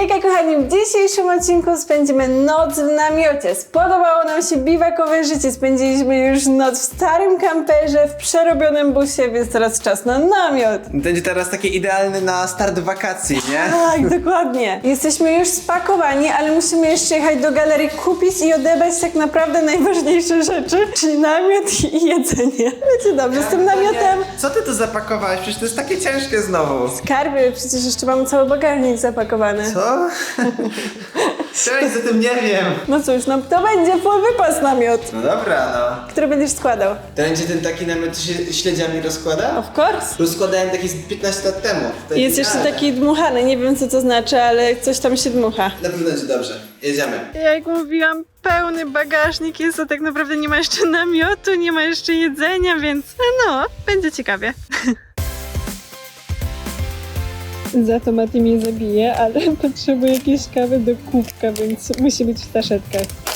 Hejka kochani, w dzisiejszym odcinku spędzimy noc w namiocie. Spodobało nam się biwakowe życie. Spędziliśmy już noc w starym kamperze, w przerobionym busie, więc teraz czas na namiot. Będzie teraz taki idealny na start wakacji, nie? Tak, dokładnie. Jesteśmy już spakowani, ale musimy jeszcze jechać do galerii, kupić i odebrać tak naprawdę najważniejsze rzeczy, czyli namiot i jedzenie. Wiecie dobrze, z tym namiotem... Co ty tu zapakowałeś? Przecież to jest takie ciężkie znowu. Skarby, przecież jeszcze mamy cały bagażnik zapakowany. Co? Cześć, za tym nie wiem. No cóż, no to będzie wypas namiot, No dobra, no. który będziesz składał. To będzie ten taki namiot, co się śledziami rozkłada? Of course. Rozkładałem taki z 15 lat temu. To Jest jeszcze idealne. taki dmuchany, nie wiem co to znaczy, ale coś tam się dmucha. Na pewno będzie dobrze. Jedziemy. Jak mówiłam, pełny bagażnik jest, a tak naprawdę nie ma jeszcze namiotu, nie ma jeszcze jedzenia, więc no, będzie ciekawie. Za to Mati mnie zabije, ale potrzebuję jakiejś kawy do kubka, więc musi być w taszetkach.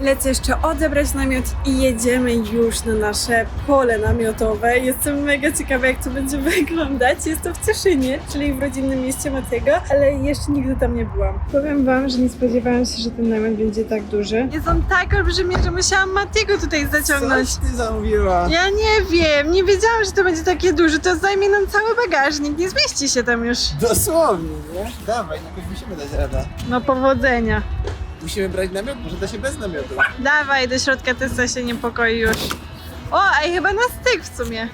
Lecę jeszcze odebrać namiot i jedziemy już na nasze pole namiotowe. Jestem mega ciekawa, jak to będzie wyglądać. Jest to w Cieszynie, czyli w rodzinnym mieście Matiego, ale jeszcze nigdy tam nie byłam. Powiem wam, że nie spodziewałam się, że ten namiot będzie tak duży. Jest on tak olbrzymi, że musiałam Matiego tutaj zaciągnąć. ty zamówiła? Ja nie wiem, nie wiedziałam, że to będzie takie duże. To zajmie nam cały bagażnik, nie zmieści się tam już. Dosłownie, nie? Dawaj, jakoś musimy dać radę. No powodzenia. Musimy brać namiot? Może da się bez namiotu. Dawaj, do środka Tessa się niepokoi już. O, a i chyba na styk w sumie.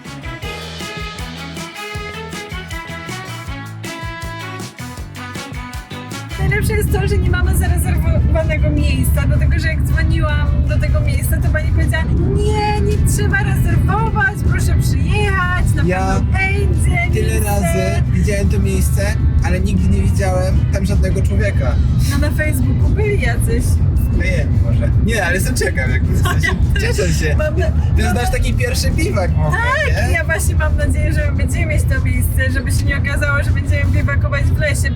Najlepsze jest to, że nie mamy zarezerwowanego miejsca, dlatego że jak dzwoniłam do tego miejsca, to pani powiedziała nie, nie trzeba rezerwować, proszę przyjechać, na Ja pewno będzie Tyle miejsce. razy widziałem to miejsce, ale nigdy nie widziałem tam żadnego człowieka. No na Facebooku byli jacyś. Nie, może. Nie, ale jestem ciekaw, jak cieszę się. Mam na... To jest nasz taki pierwszy biwak w ogóle, Tak, nie? ja właśnie mam nadzieję, że będziemy mieć to miejsce, żeby się nie okazało, że będziemy biwakować w lesie.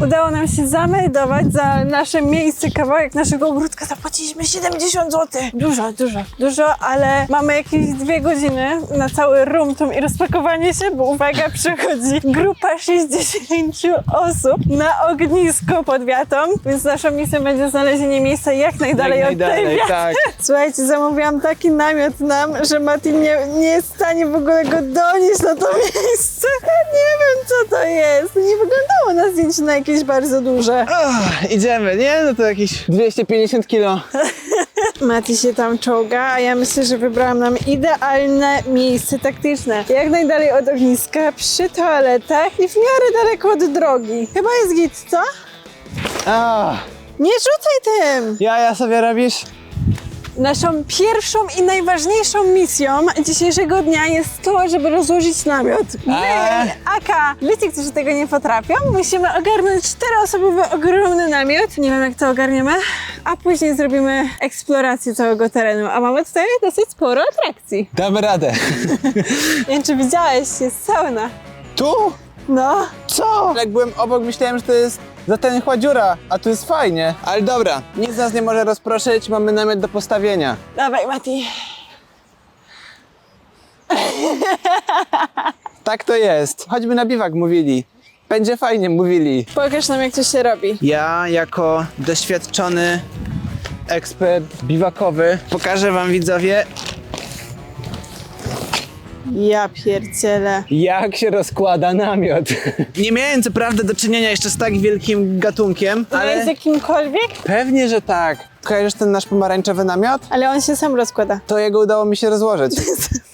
Udało nam się zameldować za nasze miejsce, kawałek naszego ogródka. Zapłaciliśmy 70 zł. Dużo, dużo, dużo, ale mamy jakieś dwie godziny na cały rumtum i rozpakowanie się, bo uwaga, przychodzi grupa 60 osób na ognisko pod wiatą, więc naszą misją będzie znalezienie miejsca jak najdalej, od tej wiaty. tak. Słuchajcie, zamówiłam taki namiot nam, że Mati nie, nie jest w stanie w ogóle go donieść na to miejsce. Nie wiem, co to jest. Nie wyglądało na zdjęciu na jakieś bardzo duże. Ach, idziemy, nie? No to jakieś 250 kilo. Mati się tam czołga, a ja myślę, że wybrałam nam idealne miejsce taktyczne. Jak najdalej od ogniska, przy toaletach i w miarę daleko od drogi. Chyba jest git, co? Nie rzucaj tym! jaja sobie robisz? Naszą pierwszą i najważniejszą misją dzisiejszego dnia jest to, żeby rozłożyć namiot. My, Eee. Aka, ludzie, którzy tego nie potrafią, musimy ogarnąć czteroosobowy ogromny namiot. Nie wiem, jak to ogarniemy. A później zrobimy eksplorację całego terenu. A mamy tutaj dosyć sporo atrakcji. Damy radę. Nie wiem, czy widziałeś, jest sauna. Tu? No, Co? Jak byłem obok, myślałem, że to jest zatęchła dziura, a tu jest fajnie. Ale dobra, nic nas nie może rozproszyć, mamy namiot do postawienia. dawaj Mati. Tak to jest. Choćby na biwak mówili. Będzie fajnie, mówili. Pokaż nam, jak to się robi. Ja jako doświadczony ekspert biwakowy pokażę wam widzowie Ja pierdzielę. jak się rozkłada namiot. Nie miałem co prawda do czynienia jeszcze z tak wielkim gatunkiem, Ale ale z jakimkolwiek? pewnie, że tak. Kojarzysz ten nasz pomarańczowy namiot? Ale on się sam rozkłada. To jego udało mi się rozłożyć.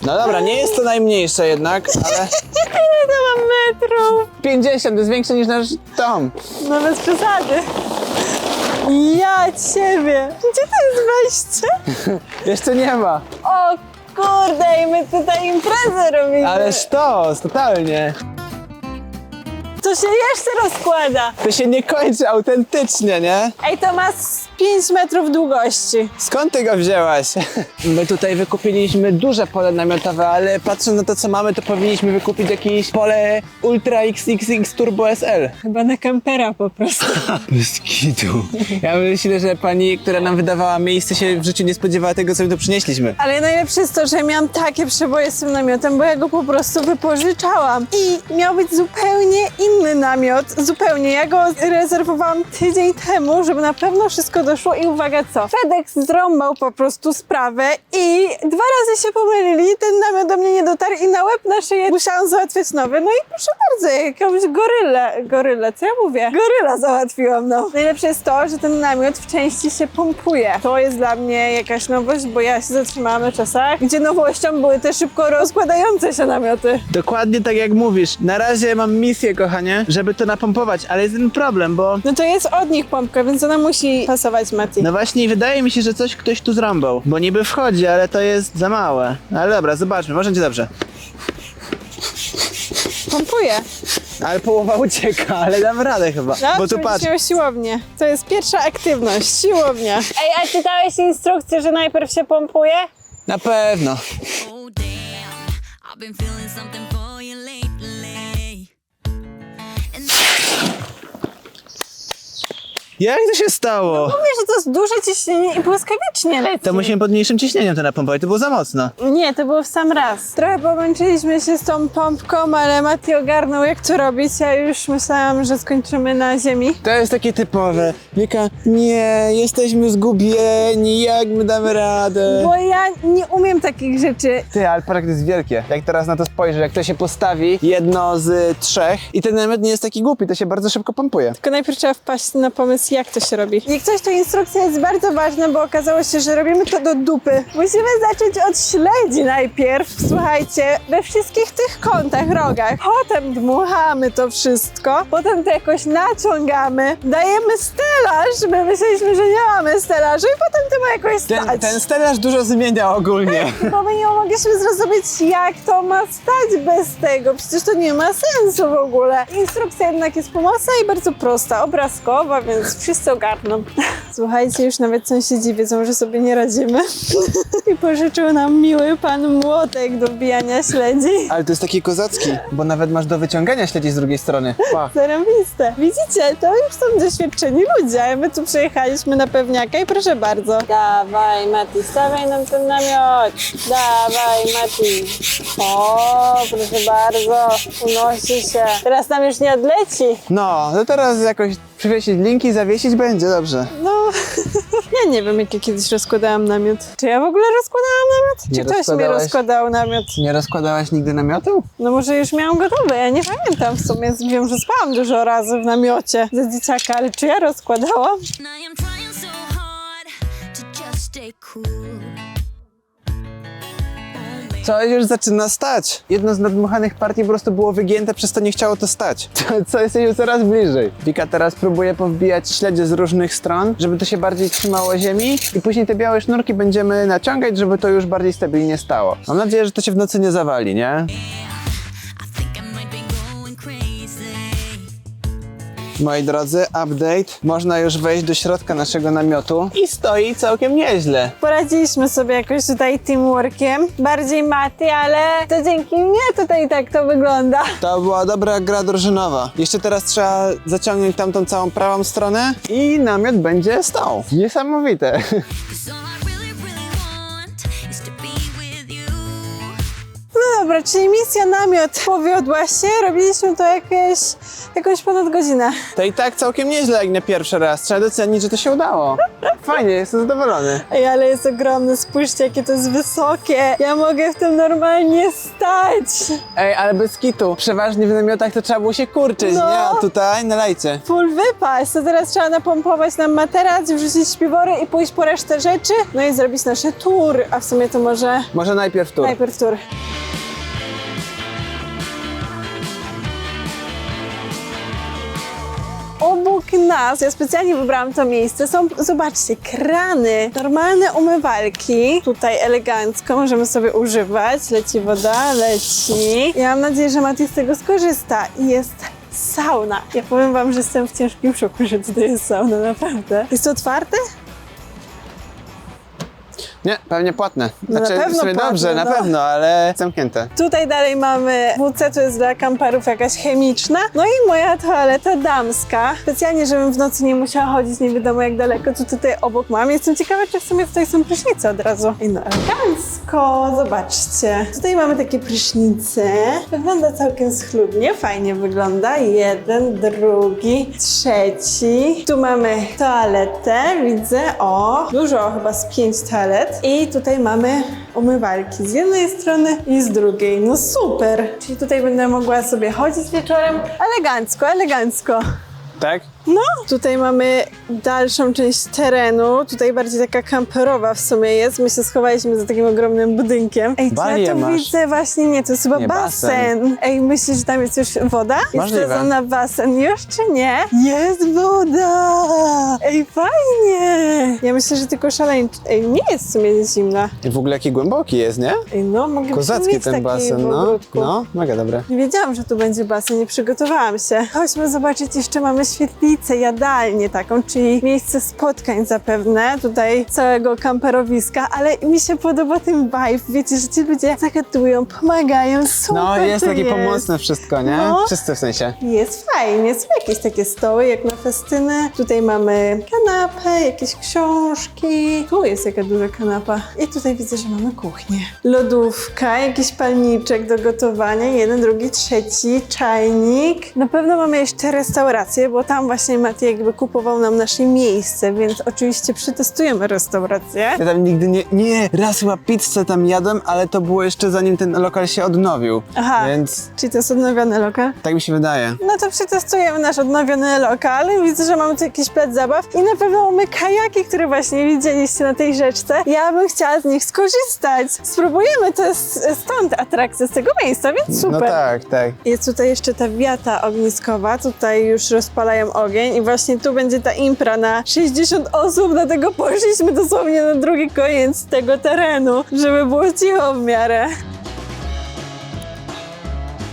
No dobra, nie jest to najmniejsze jednak, ale Ile to ma metrów? 50 jest większe niż nasz dom. No bez przesady. Ja ciebie. Gdzie to jest wejście? Jeszcze nie ma. O kurde, i my tutaj imprezę robimy. Ale sztos, totalnie. To się jeszcze rozkłada. To się nie kończy autentycznie, nie? Ej, to ma z 5 metrów długości. Skąd ty go wzięłaś? My tutaj wykupiliśmy duże pole namiotowe, ale patrząc na to, co mamy, to powinniśmy wykupić jakieś pole Ultra XXX Turbo SL. Chyba na kampera po prostu. Bez kitu. Ja myślę, że pani, która nam wydawała miejsce, się w życiu nie spodziewała tego, co my tu przynieśliśmy. Ale najlepsze jest to, że miałam takie przeboje z tym namiotem, bo ja go po prostu wypożyczałam. I miał być zupełnie inny namiot, zupełnie. Ja go rezerwowałam tydzień temu, żeby na pewno wszystko doszło i uwaga co? FedEx zrąbał po prostu sprawę i dwa razy się pomylili, ten namiot do mnie nie dotarł i na łeb na szyję musiałam załatwiać nowy. No i proszę bardzo, jakąś gorylę, gorylę, co ja mówię? Goryla załatwiłam, no. Najlepsze jest to, że ten namiot w części się pompuje. To jest dla mnie jakaś nowość, bo ja się zatrzymałam na czasach, gdzie nowością były te szybko rozkładające się namioty. Dokładnie tak jak mówisz. Na razie mam misję, kochanie, żeby to napompować, ale jest ten problem, bo... No to jest od nich pompka, więc ona musi pasować Mati. No właśnie, wydaje mi się, że coś ktoś tu zrąbał. Bo niby wchodzi, ale to jest za małe. Ale dobra, zobaczmy, może będzie dobrze. Pompuje. Ale połowa ucieka, ale dam radę chyba. No, bo tu patrz. o siłownię. To jest pierwsza aktywność, siłownia. Ej, a czytałeś instrukcję, że najpierw się pompuje? Na pewno. Oh damn, I've been feeling something Jak to się stało? Mówię, że to jest duże ciśnienie i błyskawicznie leci. To musimy pod mniejszym ciśnieniem to napompować, to było za mocno. Nie, to było w sam raz. Trochę pomęczyliśmy się z tą pompką, ale Mati ogarnął jak to robić. Ja już myślałam, że skończymy na ziemi. To jest takie typowe. Wieka, nie, jesteśmy zgubieni, jak my damy radę? Bo ja nie umiem takich rzeczy. Ty, ale park jest wielkie. Jak teraz na to spojrzę, jak to się postawi, jedno z trzech i ten namiot nie jest taki głupi, to się bardzo szybko pompuje. Tylko najpierw trzeba wpaść na pomysł, jak to się robi. Jak coś, to instrukcja jest bardzo ważna, bo okazało się, że robimy to do dupy. Musimy zacząć od śledzi najpierw. Słuchajcie, we wszystkich tych kątach, rogach. Potem dmuchamy to wszystko, potem to jakoś naciągamy, dajemy stelaż, my myśleliśmy, że nie mamy stelażu i potem to ma jakoś stać. Ten, ten stelaż dużo zmienia ogólnie. Bo my nie mogliśmy zrozumieć, jak to ma stać bez tego. Przecież to nie ma sensu w ogóle. Instrukcja jednak jest pomocna i bardzo prosta, obrazkowa, więc wszyscy ogarną. Słuchajcie, już nawet sąsiedzi wiedzą, że sobie nie radzimy. I pożyczył nam miły pan młotek do wbijania śledzi. Ale to jest taki kozacki, bo nawet masz do wyciągania śledzi z drugiej strony. Pa. Zarąbiste. Widzicie, to już są doświadczeni ludzie. a My tu przyjechaliśmy na pewniaka i proszę bardzo. Dawaj, Mati, stawiaj nam ten namiot. Dawaj, Mati. O, proszę bardzo, unosi się. Teraz nam już nie odleci. No, to teraz jakoś przywiesić linki, zawiesić będzie dobrze. No, ja nie wiem, jak ja kiedyś rozkładałam namiot. Czy ja w ogóle rozkładałam namiot? Nie Czy ktoś mi rozkładałaś? rozkładał namiot? Nie rozkładałaś nigdy namiotu? No może już miałam gotowe, ja nie pamiętam w sumie. Wiem, że spałam dużo razy w namiocie za dzieciaka, ale czy ja rozkładałam? I am trying so hard to just stay cool. Coś już zaczyna stać. Jedno z nadmuchanych partii po prostu było wygięte, przez to nie chciało to stać. Co jesteśmy coraz bliżej. Wika teraz próbuje powbijać śledzie z różnych stron, żeby to się bardziej trzymało ziemi i później te białe sznurki będziemy naciągać, żeby to już bardziej stabilnie stało. Mam nadzieję, że to się w nocy nie zawali, nie? Moi drodzy, update. Można już wejść do środka naszego namiotu i stoi całkiem nieźle. Poradziliśmy sobie jakoś tutaj teamworkiem. Bardziej Mati, ale to dzięki mnie tutaj tak to wygląda. To była dobra gra drużynowa. Jeszcze teraz trzeba zaciągnąć tamtą całą prawą stronę i namiot będzie stał. Niesamowite. dobra, czyli misja namiot powiodła się. Robiliśmy to jakieś, jakąś ponad godzinę. To i tak całkiem nieźle jak na pierwszy raz. Trzeba docenić, że to się udało. Fajnie, jestem zadowolony. Ej, ale jest ogromne, spójrzcie jakie to jest wysokie. Ja mogę w tym normalnie stać. Ej, ale bez kitu. Przeważnie w namiotach to trzeba było się kurczyć, No. nie? A tutaj nalejcie. Full wypas. To teraz trzeba napompować nam materac, wrzucić śpiwory i pójść po resztę rzeczy. No i zrobić nasze tour. A w sumie to może Może najpierw tu. najpierw tour. Nas, ja specjalnie wybrałam to miejsce, są, zobaczcie, krany, normalne umywalki. Tutaj elegancko możemy sobie używać. Leci woda, leci. Ja mam nadzieję, że Mati z tego skorzysta. I Jest sauna. Ja powiem wam, że jestem w ciężkim szoku, że tutaj jest sauna, naprawdę. Jest to otwarte? Nie, pewnie płatne. No na Znaczy, pewno płatne, dobrze, na no. pewno, ale zamknięte. Tutaj dalej mamy WC, to jest dla kamperów jakaś chemiczna. No i moja toaleta damska. Specjalnie, żebym w nocy nie musiała chodzić nie wiadomo jak daleko, to tutaj obok mam. Jestem ciekawa, czy w sumie tutaj są prysznice od razu. I no elegancko, zobaczcie. Tutaj mamy takie prysznice. Wygląda całkiem schludnie, fajnie wygląda. Jeden, drugi, trzeci. Tu mamy toaletę, widzę, o, dużo, chyba z pięć toalet. I tutaj mamy umywalki z jednej strony i z drugiej. No super! Czyli tutaj będę mogła sobie chodzić wieczorem elegancko, elegancko. Tak? No, tutaj mamy dalszą część terenu. Tutaj bardziej taka kamperowa w sumie jest. My się schowaliśmy za takim ogromnym budynkiem. Ej, co ja Balię tu masz. widzę? Właśnie nie, to jest chyba Nie, basen. basen. Ej, myślisz, że tam jest już woda? Jest Możliwe. sezon na basen już, czy nie? Jest woda! Ej, fajnie! Ja myślę, że tylko szaleńczo. Ej, nie jest w sumie zimna. I w ogóle jaki głęboki jest, nie? Ej, no, mogę Kozacki mieć ten taki basen, w no. ogródku. No, mega dobre. Nie wiedziałam, że tu będzie basen, nie przygotowałam się. Chodźmy zobaczyć, jeszcze mamy świetlicę, jadalnię taką, czyli miejsce spotkań zapewne, tutaj całego kamperowiska, ale mi się podoba ten vibe, wiecie, że ci ludzie zagadują, pomagają, super No, jest to takie jest. pomocne wszystko, nie? No. Wszyscy w sensie. Jest fajnie, są jakieś takie stoły jak na festyny. Tutaj mamy kanapę, jakieś książki. Tu jest jaka duża kanapa. I tutaj widzę, że mamy kuchnię. Lodówka, jakiś palniczek do gotowania, jeden, drugi, trzeci, czajnik. Na pewno mamy jeszcze restaurację, bo tam właśnie Mati jakby kupował nam nasze miejsce, więc oczywiście przetestujemy restaurację. Ja tam nigdy nie... Nie, raz chyba pizzę tam jadłem, ale to było jeszcze zanim ten lokal się odnowił. Aha. Więc Czyli to jest odnowiony lokal? tak mi się wydaje. No to przetestujemy nasz odnowiony lokal. Widzę, że mamy tu jakiś plac zabaw i na pewno mamy kajaki, które właśnie widzieliście na tej rzeczce. Ja bym chciała z nich skorzystać. Spróbujemy, to jest stąd atrakcja z tego miejsca, więc super. No tak, tak. Jest tutaj jeszcze ta wiata ogniskowa, tutaj już rozpalają ogień i właśnie tu będzie ta impra na 60 osób, dlatego poszliśmy dosłownie na drugi koniec tego terenu, żeby było cicho w miarę.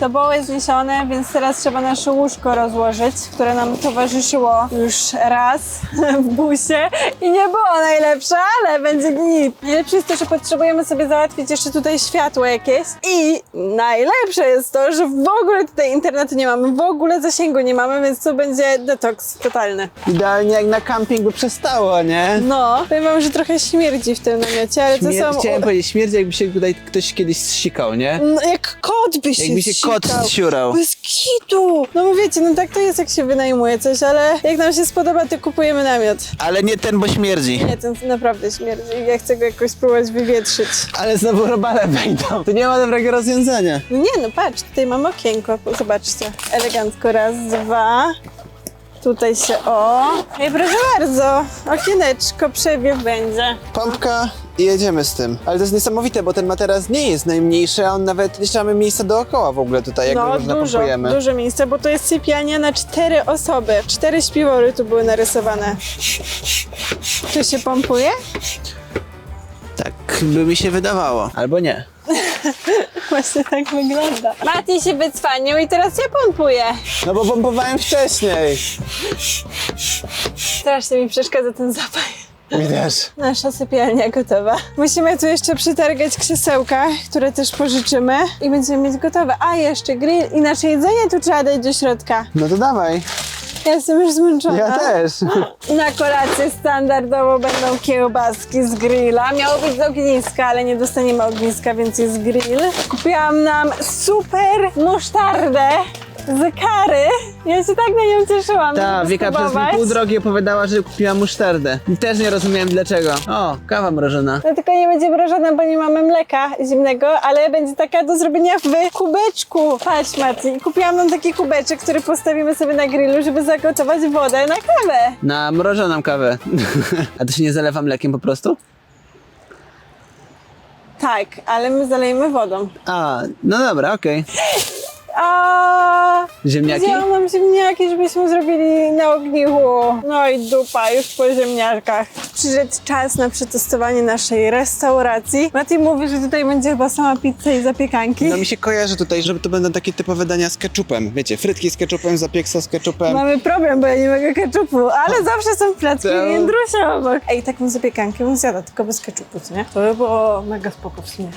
To było jest zniesione, więc teraz trzeba nasze łóżko rozłożyć, które nam towarzyszyło już raz w busie i nie było najlepsze, ale będzie git. Najlepsze jest to, że potrzebujemy sobie załatwić jeszcze tutaj światło jakieś i najlepsze jest to, że w ogóle tutaj internetu nie mamy, w ogóle zasięgu nie mamy, więc to będzie detoks totalny. Idealnie jak na camping by przestało, nie? No, powiem wam, że trochę śmierdzi w tym namiocie, ale to Śmier- są... Chciałem powiedzieć, śmierdzi jakby się tutaj ktoś kiedyś zsikał, nie? No, jak kot by się Jakby się kot zsiurał. Bez kitu! No bo wiecie, no tak to jest jak się wynajmuje coś, ale jak nam się spodoba, to kupujemy namiot. Ale nie ten, bo śmierdzi. Nie, ten naprawdę śmierdzi. Ja chcę go jakoś spróbować wywietrzyć. Ale znowu robale wejdą. To nie ma dobrego rozwiązania. No nie, no patrz, tutaj mam okienko, zobaczcie. Elegancko, raz, dwa. Tutaj się, o. Ej, proszę bardzo, okieneczko, przewiew będzie. Pompka i jedziemy z tym. Ale to jest niesamowite, bo ten materac nie jest najmniejszy, a on nawet jeszcze mamy miejsca dookoła w ogóle tutaj, jak No, można dużo, pompujemy. dużo miejsca, bo to jest sypialnia na cztery osoby. Cztery śpiwory tu były narysowane. Czy się pompuje? Tak by mi się wydawało. Albo nie. Właśnie tak wygląda. Mati się wycwanił i teraz ja pompuję. No bo pompowałem wcześniej. Strasznie mi przeszkadza ten zapach. Mi też. Nasza sypialnia gotowa. Musimy tu jeszcze przytargać krzesełka, które też pożyczymy i będziemy mieć gotowe. A jeszcze grill i nasze jedzenie tu trzeba dać do środka. No to dawaj. Ja jestem już zmęczona. Ja też. Na kolację standardowo będą kiełbaski z grilla. Miało być z ogniska, ale nie dostaniemy ogniska, więc jest grill. Kupiłam nam super musztardę z kary. Ja się tak na nią cieszyłam. Ta, żeby Wika przez spróbować. pół drogi opowiadała, że kupiła musztardę. I też nie rozumiałem dlaczego. O, kawa mrożona. No tylko nie będzie mrożona, bo nie mamy mleka zimnego, ale będzie taka do zrobienia w kubeczku. Patrz Mati, kupiłam nam taki kubeczek, który postawimy sobie na grillu, żeby zagotować wodę na kawę. Na mrożoną kawę. A to się nie zalewa mlekiem po prostu? Tak, ale my zalejemy wodą. A, no dobra, okej. A Ziemniaki? Wzięłam nam ziemniaki, żebyśmy zrobili na ognichu. No i dupa, już po ziemniakach. Przyszedł czas na przetestowanie naszej restauracji. Mati mówi, że tutaj będzie chyba sama pizza i zapiekanki. No mi się kojarzy tutaj, że to będą takie typowe dania z ketchupem. Wiecie, frytki z ketchupem, zapieksa z ketchupem. Mamy problem, bo ja nie mogę keczupu, ale zawsze są placki To- i Jędrusia obok. Ej, taką zapiekankę bym zjadła, tylko bez keczupu, co nie? To by było mega spoko w sumie.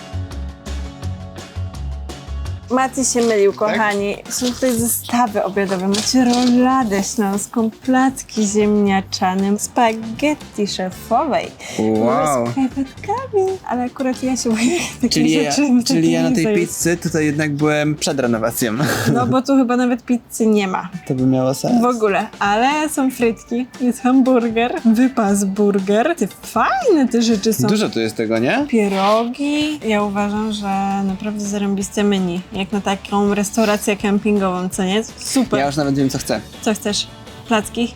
Mati się mylił, kochani. Są tutaj zestawy obiadowe. Macie roladę śląską, placki ziemniaczane, spaghetti szefowej. Wow. Z krewetkami. Ale akurat ja się boję takich Czyli ja, rzeczy. czyli ja na tej pizzy tutaj jednak byłem przed renowacją. No bo tu chyba nawet pizzy nie ma. To by miało sens. W ogóle, ale są frytki, jest hamburger, wypas burger. Ty fajne te rzeczy są. Dużo tu jest tego, nie? Pierogi. Ja uważam, że naprawdę zarąbiste menu. Jak na taką restaurację kempingową, co nie? Super. Ja już nawet wiem, co chcę. Co chcesz? Placki?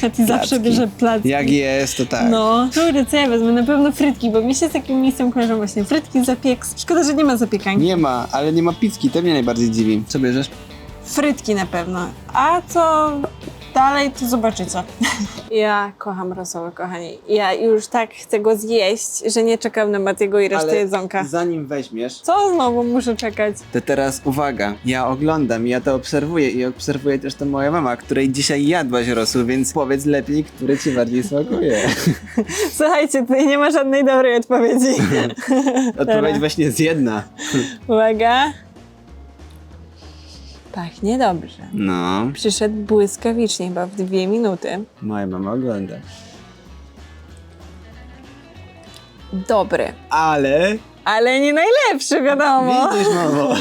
Ty zawsze bierze placki. Jak jest, to tak. No, kurde, co ja wezmę? Na pewno frytki, bo mi się z takim miejscem kojarzą właśnie frytki, zapieks. Szkoda, że nie ma zapiekanki. Nie ma, ale nie ma pizzki, to mnie najbardziej dziwi. Co bierzesz? Frytki na pewno. A co dalej, to zobaczycie. Ja kocham rosoły, kochani. Ja już tak chcę go zjeść, że nie czekam na Matiego i resztę jedzonka. zanim weźmiesz, Co znowu muszę czekać? to teraz uwaga, ja oglądam, ja to obserwuję i obserwuję też to moja mama, której dzisiaj jadłaś rosół, więc powiedz lepiej, który ci bardziej smakuje. Słuchajcie, tutaj nie ma żadnej dobrej odpowiedzi. Odpowiedź właśnie jest jedna. Uwaga. Pachnie dobrze. No, Przyszedł błyskawicznie, chyba w dwie minuty. moja mama ogląda. Dobry. Ale... Ale nie najlepszy, wiadomo. Widzisz, mamo.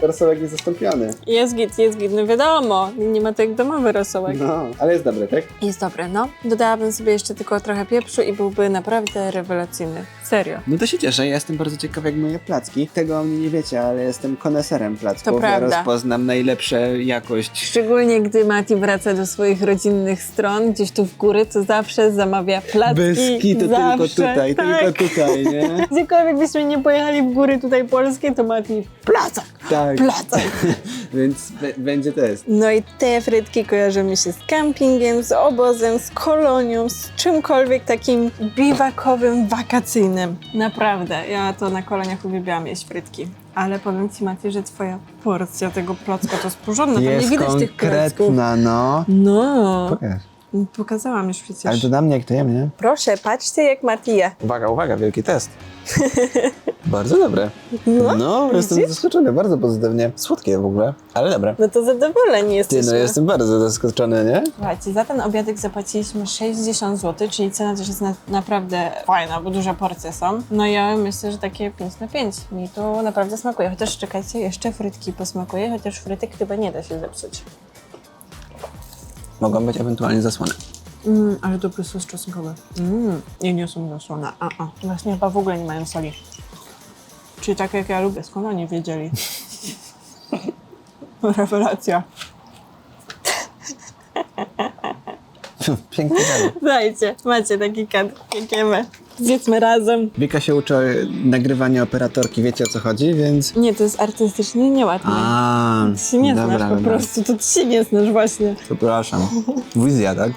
Rosołek jest zastąpiony. Jest git, jest git, no wiadomo. Nie ma to jak domowy rosołek. No, ale jest dobry, tak? Jest dobre, no. Dodałabym sobie jeszcze tylko trochę pieprzu i byłby naprawdę rewelacyjny. Serio. No to się cieszę, ja jestem bardzo ciekaw jak moje placki. Tego o mnie nie wiecie, ale jestem koneserem placków. To Ja prawda. rozpoznam najlepsze jakość. Szczególnie gdy Mati wraca do swoich rodzinnych stron, gdzieś tu w góry, to zawsze zamawia placki. Byski to zawsze, tylko tutaj, tak. tylko tutaj, nie? Gdziekolwiek byśmy nie pojechali w góry tutaj polskie, to Mati placak, Tak. placak. Więc będzie test. No i te frytki kojarzą mi się z campingiem, z obozem, z kolonią, z czymkolwiek takim biwakowym, wakacyjnym. Naprawdę, ja to na koloniach uwielbiałam jeść frytki. Ale powiem Ci, Mati, że Twoja porcja tego placka to jest porządna, tam nie widać tych placków. no. No, Pokaż. Pokazałam już przecież. Ale to na mnie jak to jemy, nie? Proszę, patrzcie jak Mati je. Uwaga, uwaga, wielki test. bardzo dobre. No, No, jestem widzisz? zaskoczony, bardzo pozytywnie. Słodkie w ogóle, ale dobre. No to zadowoleni Ty, jesteśmy. no jestem bardzo zaskoczony, nie? Słuchajcie, za ten obiadek zapłaciliśmy 60 zł, czyli cena też jest na, naprawdę fajna, bo duże porcje są. No ja myślę, że takie 5 na 5. Mi to naprawdę smakuje. Chociaż czekajcie, jeszcze frytki posmakuje, chociaż frytek chyba nie da się zepsuć. Mogą być ewentualnie zasłone. Mmm, ale dobry sos czosnkowy. Mmm, i nie są zasłone. A, a, właśnie chyba w ogóle nie mają soli. Czyli tak jak ja lubię, skąd oni wiedzieli? Rewelacja. Pięknie gadał. Dajcie, macie taki kadr, jedziemy. Zjedzmy razem. Wika się uczy nagrywania operatorki, wiecie o co chodzi, więc... Nie, to jest artystycznie nieładne. A, Ty się nie znasz po prostu, to ty się nie znasz właśnie. Przepraszam. Wizja, tak?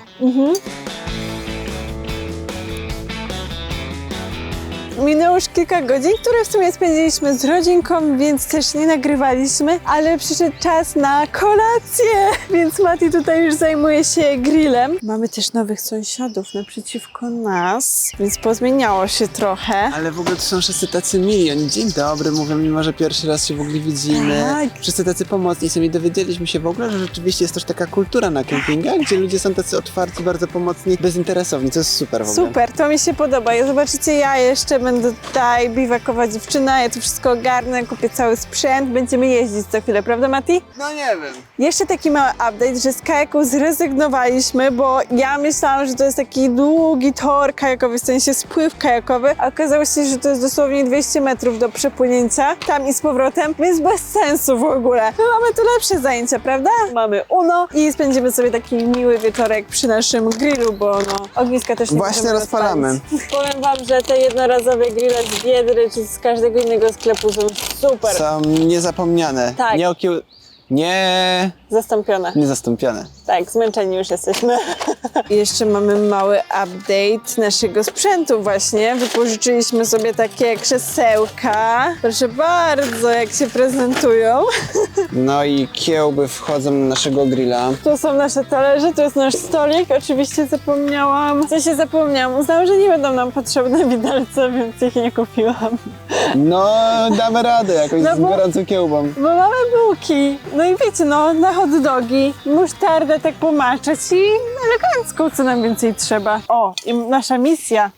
Minęło już kilka godzin, które w sumie spędziliśmy z rodzinką, więc też nie nagrywaliśmy, ale przyszedł czas na kolację, więc Mati tutaj już zajmuje się grillem. Mamy też nowych sąsiadów naprzeciwko nas, więc pozmieniało się trochę. Ale w ogóle to są wszyscy tacy mili, oni dzień dobry mówią, mimo że pierwszy raz się w ogóle widzimy. Tak. Wszyscy tacy pomocni są i dowiedzieliśmy się w ogóle, że rzeczywiście jest też taka kultura na kempingach, gdzie ludzie są tacy otwarci, bardzo pomocni, bezinteresowni, to jest super w ogóle. Super, to mi się podoba. Ja zobaczycie, ja jeszcze będę tutaj biwakowa dziewczyna, ja to wszystko ogarnę, kupię cały sprzęt, będziemy jeździć co chwilę, prawda Mati? No nie wiem. Jeszcze taki mały update, że z kajaku zrezygnowaliśmy, bo ja myślałam, że to jest taki długi tor kajakowy, w sensie spływ kajakowy, a okazało się, że to jest dosłownie 200 metrów do przepłynięcia, tam i z powrotem, więc bez sensu w ogóle. My mamy tu lepsze zajęcia, prawda? Mamy Uno i spędzimy sobie taki miły wieczorek przy naszym grillu, bo no, ogniska też nie Właśnie możemy rozpalamy. rozpalić. Powiem wam, że te jednorazowe plastikowe grille z Biedry czy z każdego innego sklepu są super Są niezapomniane. Tak. Nie okieł... Nie... zastąpione. Niezastąpione. Tak, zmęczeni już jesteśmy. I jeszcze mamy mały update naszego sprzętu właśnie. Wypożyczyliśmy sobie takie krzesełka. Proszę bardzo, jak się prezentują. No i kiełby wchodzą na naszego grilla. Tu są nasze talerze, tu jest nasz stolik. Oczywiście zapomniałam. Co się zapomniałam? Uznałam, że nie będą nam potrzebne widelce, więc ich nie kupiłam. No, damy radę jakoś No z gorącą kiełbą. Bo mamy bułki. No i wiecie, no, na hot dogi, musztardę tak pomaczać i elegancką, co nam więcej trzeba. O, i nasza misja.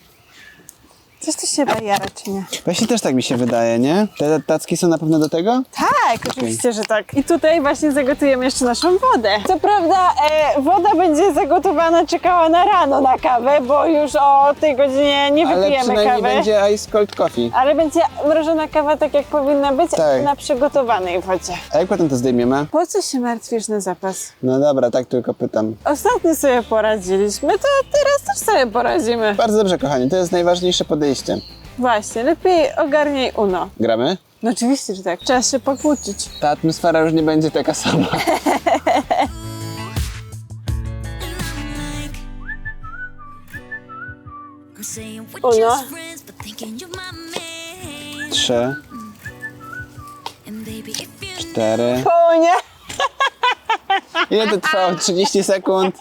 Coś się bajara, czy nie? Właśnie też tak mi się wydaje, nie? Te tacki są na pewno do tego? Tak, oczywiście, że tak. I tutaj właśnie zagotujemy jeszcze naszą wodę. Co prawda e, woda będzie zagotowana, czekała na rano na kawę, bo już o tej godzinie nie Ale wypijemy przynajmniej kawy. będzie ice cold coffee. Ale będzie mrożona kawa tak, jak powinna być, Tak. na przygotowanej wodzie. A jak potem to zdejmiemy? Po co się martwisz na zapas? No dobra, tak tylko pytam. Ostatnio sobie poradziliśmy, to teraz też sobie poradzimy. Bardzo dobrze, kochani, to jest najważniejsze podejście. Właśnie, lepiej ogarniaj UNO. Gramy? No oczywiście, że tak. Trzeba się pokłócić. Ta atmosfera już nie będzie taka sama. Oh, no. man. Trzy, cztery. O nie! Ile to trwało? 30 sekund?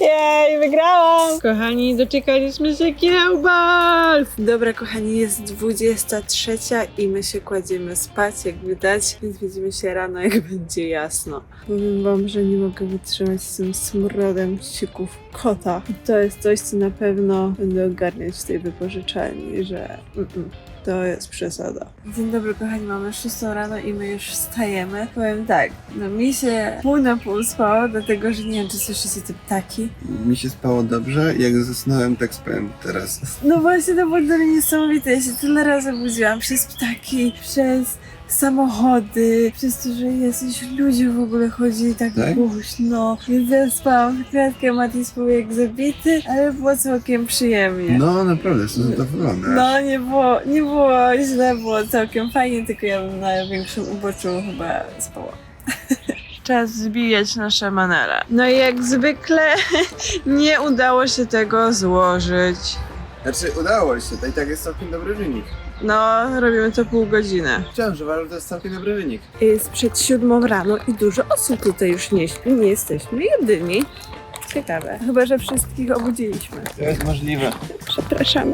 Jej, wygrałam! Kochani, doczekaliśmy się kiełbas! Dobra, kochani, jest 23 i my się kładziemy spać, jak widać, więc widzimy się rano, jak będzie jasno. Powiem wam, że nie mogę wytrzymać z tym smrodem sików kota. To jest coś, co na pewno będę ogarniać w tej wypożyczalni, że mm-mm. To jest przesada. Dzień dobry, kochani, mamy 6 rano i my już wstajemy. Powiem tak, no mi się pół na pół spało, dlatego że nie wiem, czy słyszycie te ptaki. Mi się spało dobrze, jak zasnąłem, tak spałem teraz. No właśnie, to było dla mnie niesamowite. Ja się tyle razy budziłam przez ptaki, przez samochody, przez to, że jacyś ludzie w ogóle chodzili tak Tak? głośno. Więc ja spałam w kratkę, Mati spał jak zabity, ale było całkiem przyjemnie. No naprawdę, jestem zadowolony. No, nie było, nie było źle, było całkiem fajnie, tylko ja bym na większym uboczu chyba spała. Czas zbijać nasze manele. No i jak zwykle nie udało się tego złożyć. Znaczy, udało się, to i tak jest całkiem dobry wynik. No, robimy to pół godziny. Chciałem, że to jest całkiem dobry wynik. Jest przed siódmą rano i dużo osób tutaj już nie śpi. Nie jesteśmy jedyni. Ciekawe. Chyba, że wszystkich obudziliśmy. To jest możliwe. Przepraszamy.